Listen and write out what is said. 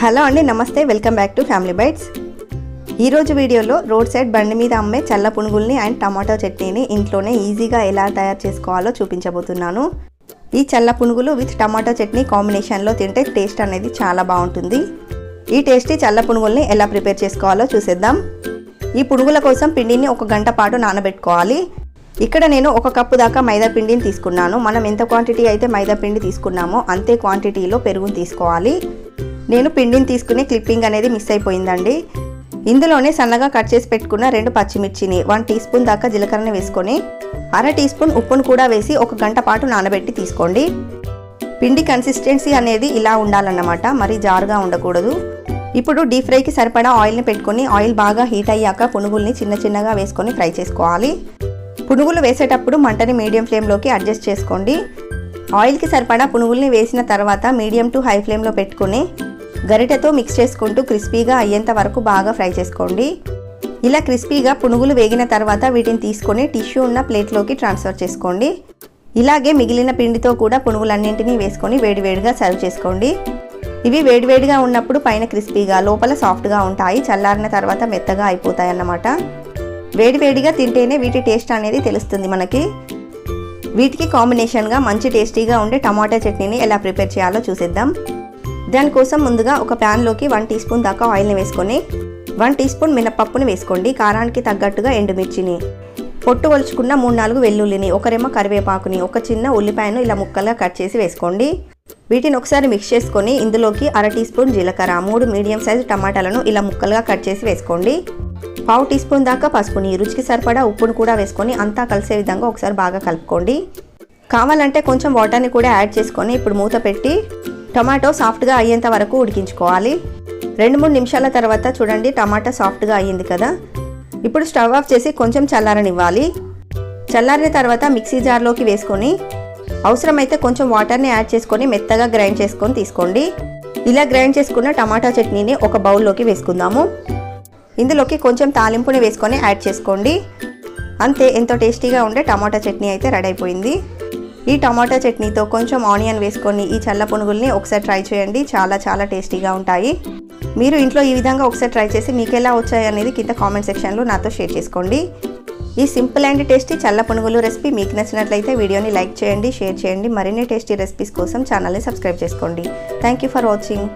Hello అండి నమస్తే. Welcome back to family bites ఈరోజు వీడియోలో రోడ్ సైడ్ బండి మీద అమ్మే చల్ల పునుగుల్ని అండ్ టమాటో చట్నీని ఇంట్లోనే ఈజీగా ఎలా తయారు చేసుకోవాలో చూపించబోతున్నాను. ఈ చల్ల పునుగులు విత్ టమాటో చట్నీ కాంబినేషన్లో తింటే టేస్ట్ అనేది చాలా బాగుంటుంది. ఈ టేస్టీ చల్ల పునుగుల్ని ఎలా ప్రిపేర్ చేసుకోవాలో చూసేద్దాం. ఈ పునుగుల కోసం పిండిని ఒక గంట పాటు నానబెట్టుకోవాలి. ఇక్కడ నేను ఒక కప్పు దాకా మైదా పిండిని తీసుకున్నాను. మనం ఎంత క్వాంటిటీ అయితే మైదా పిండి తీసుకున్నామో అంతే క్వాంటిటీలో పెరుగుని తీసుకోవాలి. నేను పిండిని తీసుకునే క్లిప్పింగ్ అనేది మిస్ అయిపోయిందండి. ఇందులోనే సన్నగా కట్ చేసి పెట్టుకున్న రెండు పచ్చిమిర్చిని వన్ టీ స్పూన్ దాకా జీలకర్రని వేసుకొని అర టీ స్పూన్ ఉప్పును కూడా వేసి ఒక గంట పాటు నానబెట్టి తీసుకోండి. పిండి కన్సిస్టెన్సీ అనేది ఇలా ఉండాలన్నమాట మరి జారుగా ఉండకూడదు. ఇప్పుడు డీప్ ఫ్రైకి సరిపడా ఆయిల్ని పెట్టుకొని ఆయిల్ బాగా హీట్ అయ్యాక పునుగుల్ని చిన్న చిన్నగా వేసుకొని ఫ్రై చేసుకోవాలి. పునుగులు వేసేటప్పుడు మంటని మీడియం ఫ్లేమ్లోకి అడ్జస్ట్ చేసుకోండి. ఆయిల్కి సరిపడా పునుగుల్ని వేసిన తర్వాత మీడియం టు హై ఫ్లేమ్లో పెట్టుకుని గరిటెతో మిక్స్ చేసుకుంటూ క్రిస్పీగా అయ్యేంత వరకు బాగా ఫ్రై చేసుకోండి. ఇలా క్రిస్పీగా పునుగులు వేగిన తర్వాత వీటిని తీసుకొని టిష్యూ ఉన్న ప్లేట్లోకి ట్రాన్స్ఫర్ చేసుకోండి. ఇలాగే మిగిలిన పిండితో కూడా పునుగులన్నింటినీ వేసుకొని వేడివేడిగా సర్వ్ చేసుకోండి. ఇవి వేడివేడిగా ఉన్నప్పుడు పైన క్రిస్పీగా లోపల సాఫ్ట్గా ఉంటాయి. చల్లారిన తర్వాత మెత్తగా అయిపోతాయి అన్నమాట. వేడివేడిగా తింటేనే వీటి టేస్ట్ అనేది తెలుస్తుంది మనకి. వీటికి కాంబినేషన్గా మంచి టేస్టీగా ఉండే టమాటా చట్నీని ఎలా ప్రిపేర్ చేయాలో చూసేద్దాం. దానికోసం ముందుగా ఒక ప్యాన్లోకి వన్ టీ స్పూన్ దాకా ఆయిల్ని వేసుకొని వన్ టీ స్పూన్ మినపప్పుని వేసుకోండి. కారానికి తగ్గట్టుగా ఎండుమిర్చిని పొట్టు వలుచుకున్న మూడు నాలుగు వెల్లుల్లిని ఒకరేమో కరివేపాకుని ఒక చిన్న ఉల్లిపాయను ఇలా ముక్కలుగా కట్ చేసి వేసుకోండి. వీటిని ఒకసారి మిక్స్ చేసుకొని ఇందులోకి అర టీ స్పూన్ జీలకర్ర మూడు మీడియం సైజు టమాటాలను ఇలా ముక్కలుగా కట్ చేసి వేసుకోండి. పావు టీ స్పూన్ దాకా పసుపుని రుచికి సరిపడా ఉప్పును కూడా వేసుకొని అంతా కలిసే విధంగా ఒకసారి బాగా కలుపుకోండి. కావాలంటే కొంచెం వాటర్ని కూడా యాడ్ చేసుకొని ఇప్పుడు మూత పెట్టి టమాటో సాఫ్ట్గా అయ్యేంత వరకు ఉడికించుకోవాలి. రెండు మూడు నిమిషాల తర్వాత చూడండి టమాటా సాఫ్ట్గా అయ్యింది కదా. ఇప్పుడు స్టవ్ ఆఫ్ చేసి కొంచెం చల్లారనివ్వాలి. చల్లారిన తర్వాత మిక్సీ జార్లోకి వేసుకొని అవసరమైతే కొంచెం వాటర్ని యాడ్ చేసుకొని మెత్తగా గ్రైండ్ చేసుకొని తీసుకోండి. ఇలా గ్రైండ్ చేసుకున్న టమాటా చట్నీని ఒక బౌల్లోకి వేసుకుందాము. ఇందులోకి కొంచెం తాలింపుని వేసుకొని యాడ్ చేసుకోండి. అంతే ఎంతో టేస్టీగా ఉండే టమాటా చట్నీ అయితే రెడీ అయిపోయింది. ఈ టమాటా చట్నీతో కొంచెం ఆనియన్ వేసుకొని ఈ చల్ల పునుగుల్ని ఒకసారి ట్రై చేయండి. చాలా చాలా టేస్టీగా ఉంటాయి. మీరు ఇంట్లో ఈ విధంగా ఒకసారి ట్రై చేసి మీకు ఎలా వచ్చాయి అనేది కింద కామెంట్ సెక్షన్లో నాతో షేర్ చేసుకోండి. ఈ సింపుల్ అండ్ టేస్టీ చల్ల పునుగులు రెసిపీ మీకు నచ్చినట్లయితే వీడియోని లైక్ చేయండి షేర్ చేయండి. మరిన్ని టేస్టీ రెసిపీస్ కోసం ఛానల్ని సబ్స్క్రైబ్ చేసుకోండి. Thank you for watching